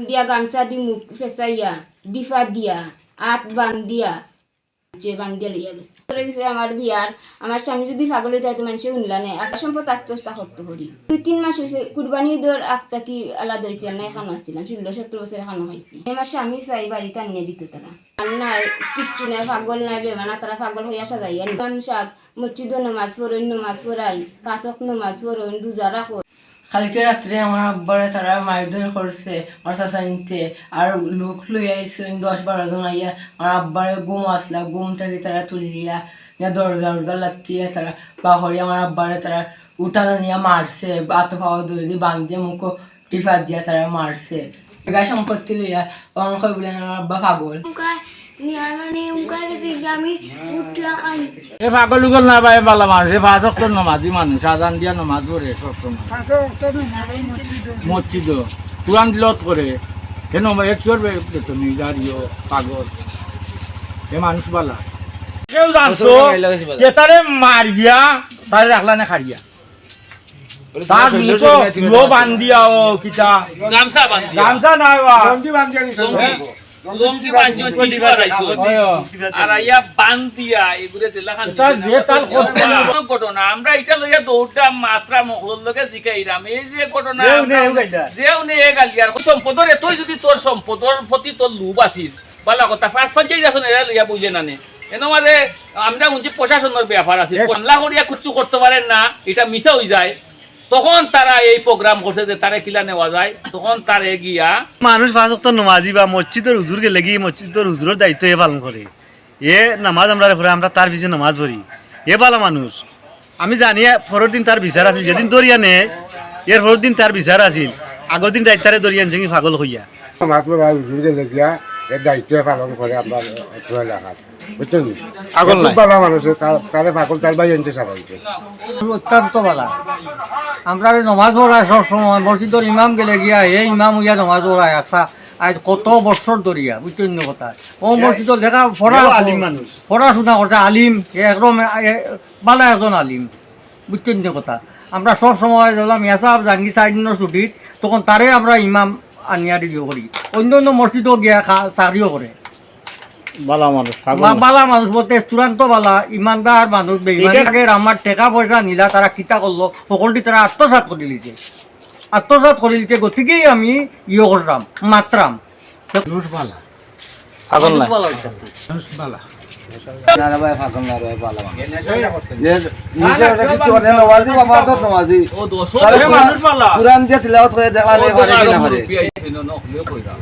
দিয়া গামছা দি মুখ ফেসাইয়া ডিফা দিয়া আত বান্ধিয়া যে বান্ধিয়া লইয়া গেছে করে গেছে আমার বিয়ার আমার স্বামী যদি পাগল হইতে হয়তো মানুষে শুনলা নেই আকাশ সম্পদ আস্তে আস্তে করতে করি দুই তিন মাস হয়েছে কুরবানি ঈদের আগটা কি আলাদা হয়েছে না এখানো আসছিলাম ষোলো সত্তর বছর এখানো হয়েছি আমার স্বামী চাই বাড়িতে আনিয়ে দিত তারা আর না কিচ্ছু নাই পাগল নাই বেমানা তারা পাগল হইয়া সাজাইয়া নিতাম সাত মসজিদও নমাজ পড়ইন নমাজ পড়াই পাঁচক নমাজ পড়ইন রোজা রাখো কালকে রাত্রে আমার আব্বারে তারা মারধর করছে, আমার চাচানিতে আর লোক লই আইসেন দশ বারো জন আইয়া আমার আব্বারে গুম আসলা, গুম থেকে তারা তুলিয়া দরজা দরজা লাত্তিয়ে তারা বাহরি আমার আব্বারে তারা উঠানো নিয়ে মারছে আত পাওয়া দড়ি দিয়ে বান্ধিয়ে মুখো টিফা দিয়া তারা মারছে। সম্পত্তি লইয়া অনেক বলে আমার আব্বা পাগল। এ পাগল উগল না পায় বালা মানুষ। এ পাঁচ অক্টর নমাজি মানুষ আজান দিয়া নমাজ পড়ে সবসময়। মসজিদ কোরআন দিলত করে। হে নমা এক চোর তুমি গাড়িও পাগল? এ মানুষ বালা। কেউ জানতো যে তারে মার গিয়া তারে রাখলা না খারিয়া তার মুখো লো বান্ধিয়া ও কিতা গামছা বান্ধিয়া আমরা এটা লইয়া দৌড়টা মাত্রা মহল লগে জিকাইরাম এই যে ঘটনা যেও নে, এও গাইলা। যেও নে এ গালিয়ার সম্পদর এতই যদি তোর সম্পদর প্রতি তোর লোভ আছিল বালা কথা পাঁচ পঞ্চায়েত আসন এরা লইয়া বুঝে নানে এন মানে আমরা প্রশাসনের ব্যাপার আছে করিয়া করতে পারেন না এটা মিশা হয়ে যায়। তখন তারা এই প্রোগ্রাম করছে যে তারা কিলা নেওয়া যায়। তখন তারে গিয়া মানুষ পাঁচ ওয়াক্ত নামাজি বা মসজিদের হুজুর গেলে গিয়ে মসজিদের হুজুরের দায়িত্ব এ পালন করে। এ নামাজ আমরা পড়ে আমরা তার পিছিয়ে নামাজ পড়ি। এ ভালো মানুষ। আমি জানি পরের দিন তার বিচার আছিল যেদিন দরিয়া নে এর পরের দিন তার বিচার আছিল। আগের দিন দায়িত্বারে দরিয়া আনছে পাগল হইয়া। হুজুরকে লেগিয়া এর দায়িত্ব পালন করে আপনার বুঝছেন পাগল ভালো মানুষ তার- পাগল তার আনছে অত্যন্ত ভালা আমরা নমাজ পড়ায় সবসময় মসজিদের ইমাম গেলে গিয়া এই ইমাম হইয়া নমাজ পড়ায় আস্থা আজ কত বছর ধরিয়া বুঝছেন না কথা। ও মসজিদের দেখা পড়া আলিম মানুষ। পড়াশোনা করছে আলিম একদম ভালো একজন আলিম বুঝছেন না কথা। আমরা সব সময় দেখলাম ইয়াসাব জাঙ্গি সাইডিনের ছুটির তখন তারে আমরা ইমাম আনিয়া দিও করি অন্য অন্য মসজিদও গিয়া চাকরিও করে ভালো মানুষ বালা মানুষ বলতে চূড়ান্ত বালা ইমানদার মানুষ বেইমানের আমার টাকা পয়সা নিলা তারা কিতা করল সকলটি তারা আত্মসাত করে লিছে আত্মসাত করে লিছে গতিকেই আমি ইয়ে করলাম মাত্রাম মানুষ বালা। তো না ন, হলেও কইরা।